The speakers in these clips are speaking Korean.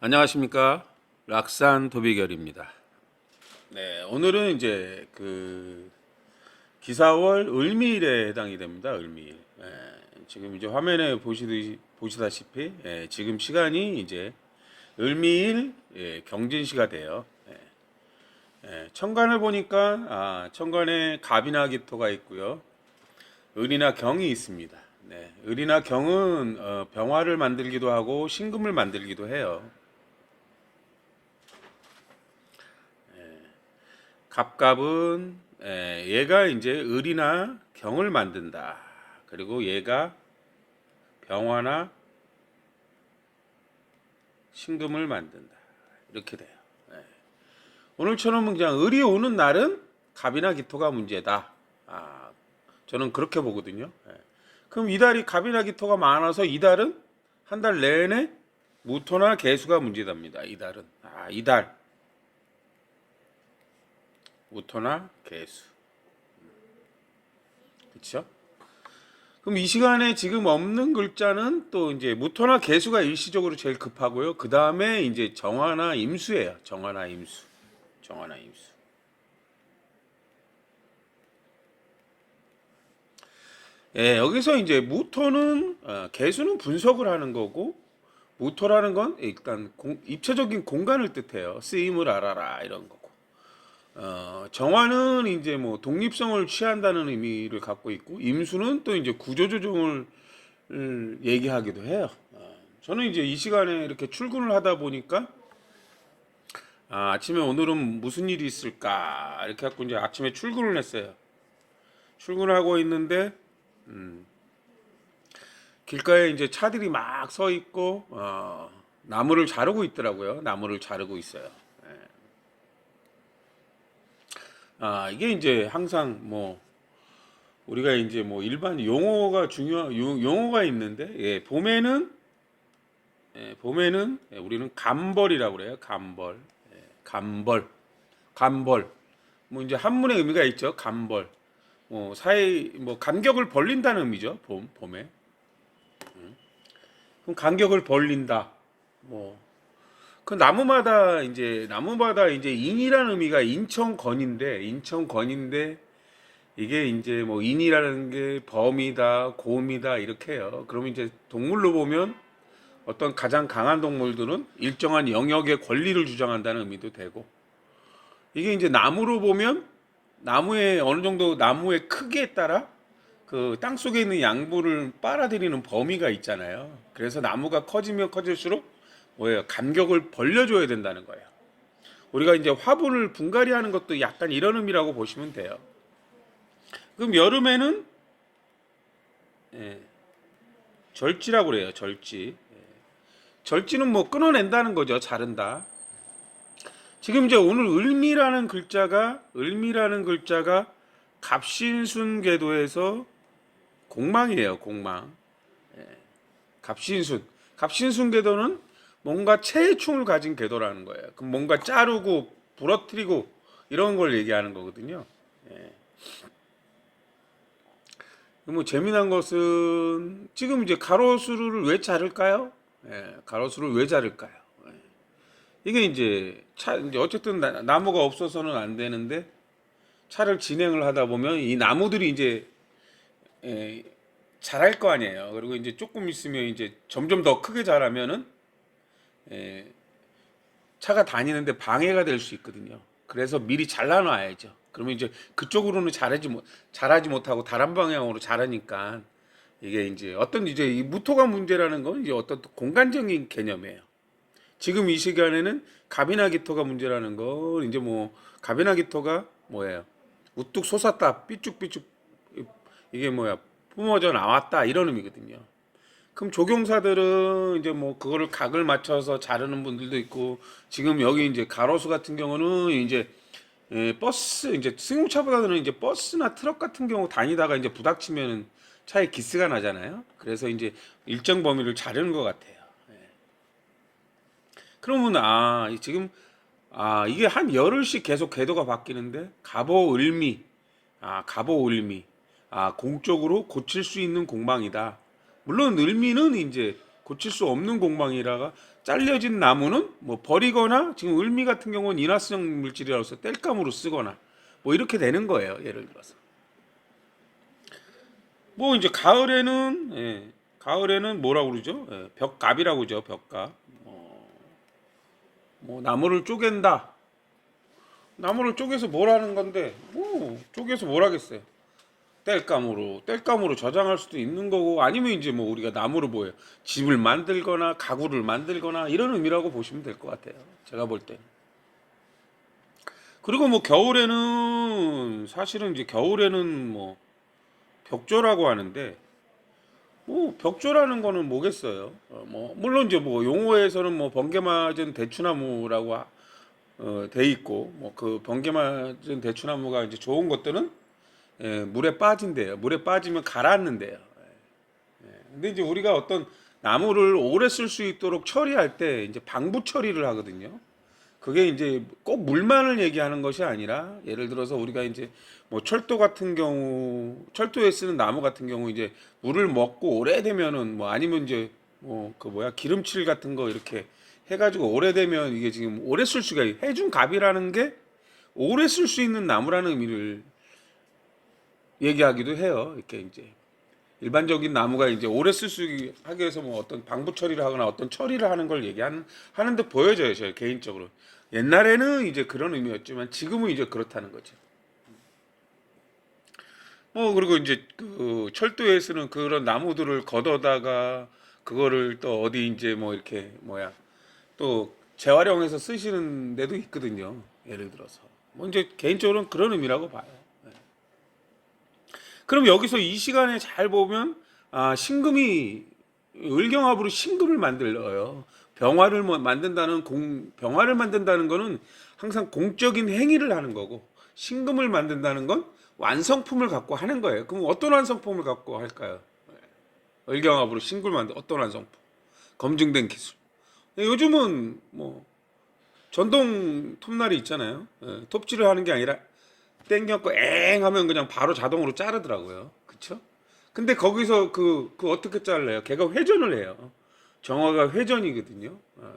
안녕하십니까 락산 도비결입니다. 네 오늘은 이제 그 기사월 을미일에 해당이 됩니다. 을미일. 예, 지금 이제 화면에 보시듯이 보시다시피 예, 지금 시간이 이제 을미일 예, 경진시가 돼요. 예, 예, 천간을 보니까 아, 천간에 갑이나 기토가 있고요. 을이나 경이 있습니다. 네, 을이나 경은 어, 병화를 만들기도 하고 신금을 만들기도 해요. 갑갑은 에, 얘가 이제 을이나 경을 만든다. 그리고 얘가 병화나 신금을 만든다. 이렇게 돼요. 예. 오늘처럼 그냥 을이 오는 날은 갑이나 기토가 문제다. 아, 저는 그렇게 보거든요. 예. 그럼 이달이 갑이나 기토가 많아서 이달은 한 달 내내 무토나 개수가 문제답니다. 이달은 아 이달 무토나 개수 그렇죠? 그럼 이 시간에 지금 없는 글자는 또 이제 무토나 개수가 일시적으로 제일 급하고요. 그 다음에 이제 정화나 임수예요. 정화나 임수, 정화나 임수. 예, 여기서 이제 무토는 어, 개수는 분석을 하는 거고 무토라는 건 일단 공- 입체적인 공간을 뜻해요. 쓰임을 알아라 이런 거고. 어, 정화는 이제 뭐 독립성을 취한다는 의미를 갖고 있고 임수는 또 이제 구조조정을 을 얘기하기도 해요. 어, 저는 이제 이 시간에 이렇게 출근을 하다 보니까 아, 아침에 오늘은 무슨 일이 있을까 이렇게 갖고 이제 아침에 출근을 했어요. 출근을 하고 있는데 음, 길가에 이제 차들이 막 서 있고 어, 나무를 자르고 있더라고요. 나무를 자르고 있어요. 예. 아 이게 이제 항상 뭐 우리가 이제 뭐 일반 용어가 중요 용- 용어가 있는데 예, 봄에는 예, 봄에는 예, 우리는 감벌이라고 그래요. 감벌, 예, 감벌, 감벌. 뭐 이제 한문의 의미가 있죠. 감벌. 뭐 사이 뭐 간격을 벌린다는 의미죠. 봄 봄에. 그럼 간격을 벌린다. 뭐. 그 나무마다 이제 나무마다 이제 인이라는 의미가 인천건인데 인천건인데 이게 이제 뭐 인이라는 게 범이다, 곰이다 이렇게 해요. 그러면 이제 동물로 보면 어떤 가장 강한 동물들은 일정한 영역의 권리를 주장한다는 의미도 되고 이게 이제 나무로 보면 나무의 어느 정도 나무의 크기에 따라 그 땅 속에 있는 양분을 빨아들이는 범위가 있잖아요. 그래서 나무가 커지면 커질수록 뭐예요? 간격을 벌려줘야 된다는 거예요. 우리가 이제 화분을 분갈이 하는 것도 약간 이런 의미라고 보시면 돼요. 그럼 여름에는 예, 절지라고 그래요. 절지. 예. 절지는 뭐 끊어낸다는 거죠. 자른다. 지금 이제 오늘 을미라는 글자가 을미라는 글자가 갑신순 궤도에서 공망이에요. 공망. 예. 갑신순. 갑신순 궤도는 뭔가 체해충을 가진 궤도라는 거예요. 그럼 뭔가 자르고 부러뜨리고 이런 걸 얘기하는 거거든요. 예. 뭐 재미난 것은 지금 이제 가로수를 왜 자를까요? 예, 가로수를 왜 자를까요? 예. 이게 이제 차 이제 어쨌든 나, 나무가 없어서는 안 되는데 차를 진행을 하다 보면 이 나무들이 이제 예, 자랄 거 아니에요. 그리고 이제 조금 있으면 이제 점점 더 크게 자라면은 예, 차가 다니는데 방해가 될 수 있거든요. 그래서 미리 잘라놔야죠. 그러면 이제 그쪽으로는 잘하지 못 잘하지 못하고 다른 방향으로 자라니까 이게 이제 어떤 이제 이 무토가 문제라는 건 이제 어떤 공간적인 개념이에요. 지금 이 시간에는 갑이나 기토가 문제라는 건 이제 뭐 갑이나 기토가 뭐예요? 우뚝 솟았다, 삐쭉삐쭉 이게 뭐야? 뿜어져 나왔다 이런 의미거든요. 그럼 조경사들은 이제 뭐 그거를 각을 맞춰서 자르는 분들도 있고 지금 여기 이제 가로수 같은 경우는 이제 예, 버스 이제 승용차보다는 이제 버스나 트럭 같은 경우 다니다가 이제 부닥치면은 차에 기스가 나잖아요. 그래서 이제 일정 범위를 자르는 것 같아요. 예. 그러면 아 지금 아 이게 한 열흘씩 계속 궤도가 바뀌는데 갑오 을미 아 갑오 을미 아 공적으로 고칠 수 있는 공방이다. 물론 을미는 이제 고칠 수 없는 공방이라가 잘려진 나무는 뭐 버리거나 지금 을미 같은 경우는 인화성 물질이라서 땔감으로 쓰거나 뭐 이렇게 되는 거예요. 예를 들어서. 뭐 이제 가을에는 예, 가을에는 뭐라고 그러죠? 예, 벽갑이라고 그러죠. 벽갑. 어, 뭐 나무를 쪼갠다. 나무를 쪼개서 뭘 하는 건데? 뭐 쪼개서 뭘 하겠어요? 땔감으로 땔감으로 저장할 수도 있는 거고 아니면 이제 뭐 우리가 나무로 뭐예요? 집을 만들거나 가구를 만들거나 이런 의미라고 보시면 될 것 같아요. 제가 볼 때. 그리고 뭐 겨울에는 사실은 이제 겨울에는 뭐 벽조라고 하는데 뭐 벽조라는 거는 뭐겠어요? 어, 뭐 물론 이제 뭐 용어에서는 뭐 번개 맞은 대추나무라고 하- 어, 돼 있고 뭐 그 번개 맞은 대추나무가 이제 좋은 것들은 예, 물에 빠진대요. 물에 빠지면 가라앉는데요. 예. 근데 이제 우리가 어떤 나무를 오래 쓸 수 있도록 처리할 때 이제 방부 처리를 하거든요. 그게 이제 꼭 물만을 얘기하는 것이 아니라 예를 들어서 우리가 이제 뭐 철도 같은 경우 철도에 쓰는 나무 같은 경우 이제 물을 먹고 오래되면은 뭐 아니면 이제 뭐 그 뭐야 기름칠 같은 거 이렇게 해가지고 오래되면 이게 지금 오래 쓸 수가 있- 해준 갑이라는 게 오래 쓸 수 있는 나무라는 의미를 얘기하기도 해요. 이렇게 이제 일반적인 나무가 이제 오래 쓸 수 하기 위해서 뭐 어떤 방부 처리를 하거나 어떤 처리를 하는 걸 얘기하는 하는데 보여져요. 저 개인적으로 옛날에는 이제 그런 의미였지만 지금은 이제 그렇다는 거죠. 뭐 그리고 이제 그 철도에 쓰는 그런 나무들을 걷어다가 그거를 또 어디 이제 뭐 이렇게 뭐야 또 재활용해서 쓰시는 데도 있거든요. 예를 들어서 뭐 이제 개인적으로는 그런 의미라고 봐요. 네. 그럼 여기서 이 시간에 잘 보면 아 신금이 을경합으로 신금을 만들어요. 병화를 뭐 만든다는 공 병화를 만든다는 거는 항상 공적인 행위를 하는 거고 신금을 만든다는 건 완성품을 갖고 하는 거예요. 그럼 어떤 완성품을 갖고 할까요? 을경합으로 신금을 만든 어떤 완성품? 검증된 기술. 요즘은 뭐 전동 톱날이 있잖아요. 예, 톱질을 하는 게 아니라 땡겨갖고 엥 하면 그냥 바로 자동으로 자르더라고요. 그쵸? 근데 거기서 그, 그 어떻게 잘라요? 걔가 회전을 해요. 정화가 회전이거든요. 어.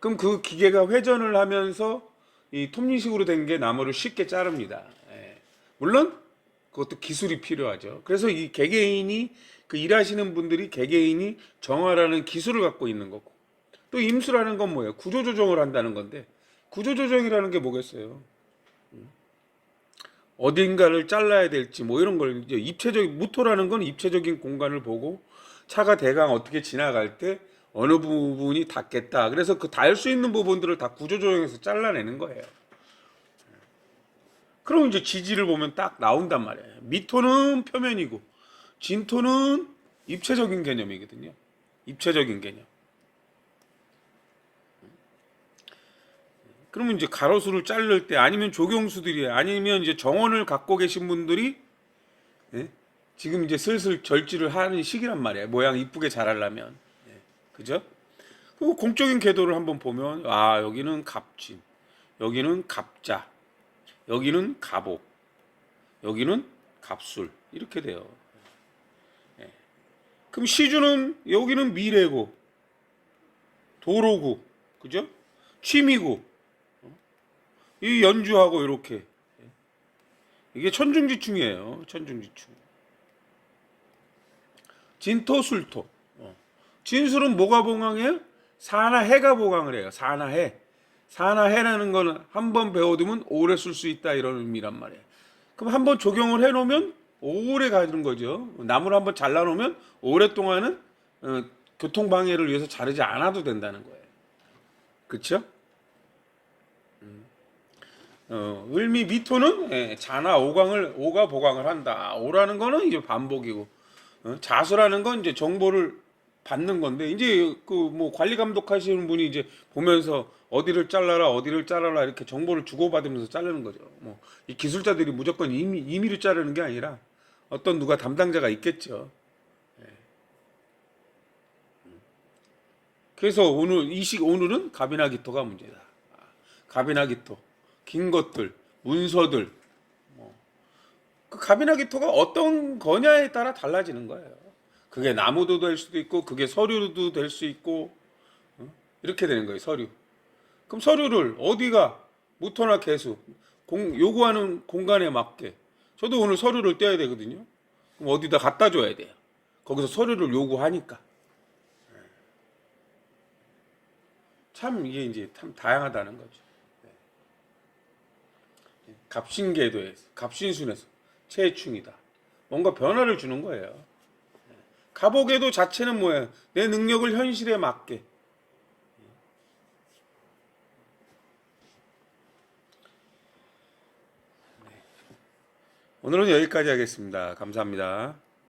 그럼 그 기계가 회전을 하면서 이 톱니식으로 된 게 나무를 쉽게 자릅니다. 예. 물론 그것도 기술이 필요하죠. 그래서 이 개개인이 그 일하시는 분들이 개개인이 정화라는 기술을 갖고 있는 거고 또 임수라는 건 뭐예요? 구조조정을 한다는 건데 구조조정이라는 게 뭐겠어요? 어딘가를 잘라야 될지 뭐 이런 걸 이제 입체적인 무토라는 건 입체적인 공간을 보고 차가 대강 어떻게 지나갈 때 어느 부분이 닿겠다. 그래서 그 닿을 수 있는 부분들을 다 구조 조정해서 잘라내는 거예요. 그럼 이제 지지를 보면 딱 나온단 말이에요. 미토는 표면이고 진토는 입체적인 개념이거든요. 입체적인 개념. 그러면 이제 가로수를 자를 때 아니면 조경수들이 아니면 이제 정원을 갖고 계신 분들이 예? 지금 이제 슬슬 절지를 하는 시기란 말이에요. 모양 이쁘게 자라려면 예. 그죠? 그리고 공적인 궤도를 한번 보면 아 여기는 갑진, 여기는 갑자, 여기는 갑옥, 여기는 갑술 이렇게 돼요. 예. 그럼 시주는 여기는 미래고 도로고 그죠? 취미고 이 연주하고 이렇게 이게 천중지충이에요. 천중지충. 진토술토. 어. 진술은 뭐가 봉황해요? 사나해가 봉황을 해요. 사나해. 사나해라는 거는 한 번 배워두면 오래 쓸 수 있다 이런 의미란 말이에요. 그럼 한 번 적용을 해놓으면 오래 가는 거죠. 나무를 한번 잘라놓으면 오랫동안은 어, 교통 방해를 위해서 자르지 않아도 된다는 거예요. 그렇죠? 어, 을미 미토는 예, 자나 오강을 오가 보강을 한다. 오라는 거는 이제 반복이고 어, 자수라는 건 이제 정보를 받는 건데 이제 그 뭐 관리 감독하시는 분이 이제 보면서 어디를 잘라라 어디를 잘라라 이렇게 정보를 주고받으면서 자르는 거죠. 뭐 이 기술자들이 무조건 임의, 임의로 자르는 게 아니라 어떤 누가 담당자가 있겠죠. 예. 그래서 오늘 이식 오늘은 갑이나 기토가 문제다. 아, 갑이나 기토. 긴 것들, 문서들, 뭐. 그 갑이나 기토가 어떤 거냐에 따라 달라지는 거예요. 그게 나무도 될 수도 있고 그게 서류도 될 수 있고 어? 이렇게 되는 거예요 서류. 그럼 서류를 어디가 무토나 개수 공, 요구하는 공간에 맞게 저도 오늘 서류를 떼야 되거든요. 그럼 어디다 갖다 줘야 돼요. 거기서 서류를 요구하니까. 참 이게 이제 참 다양하다는 거죠. 네. 갑신궤도에서 갑신순에서 최충이다. 뭔가 변화를 주는 거예요. 갑오궤도 자체는 뭐예요? 내 능력을 현실에 맞게. 오늘은 여기까지 하겠습니다. 감사합니다.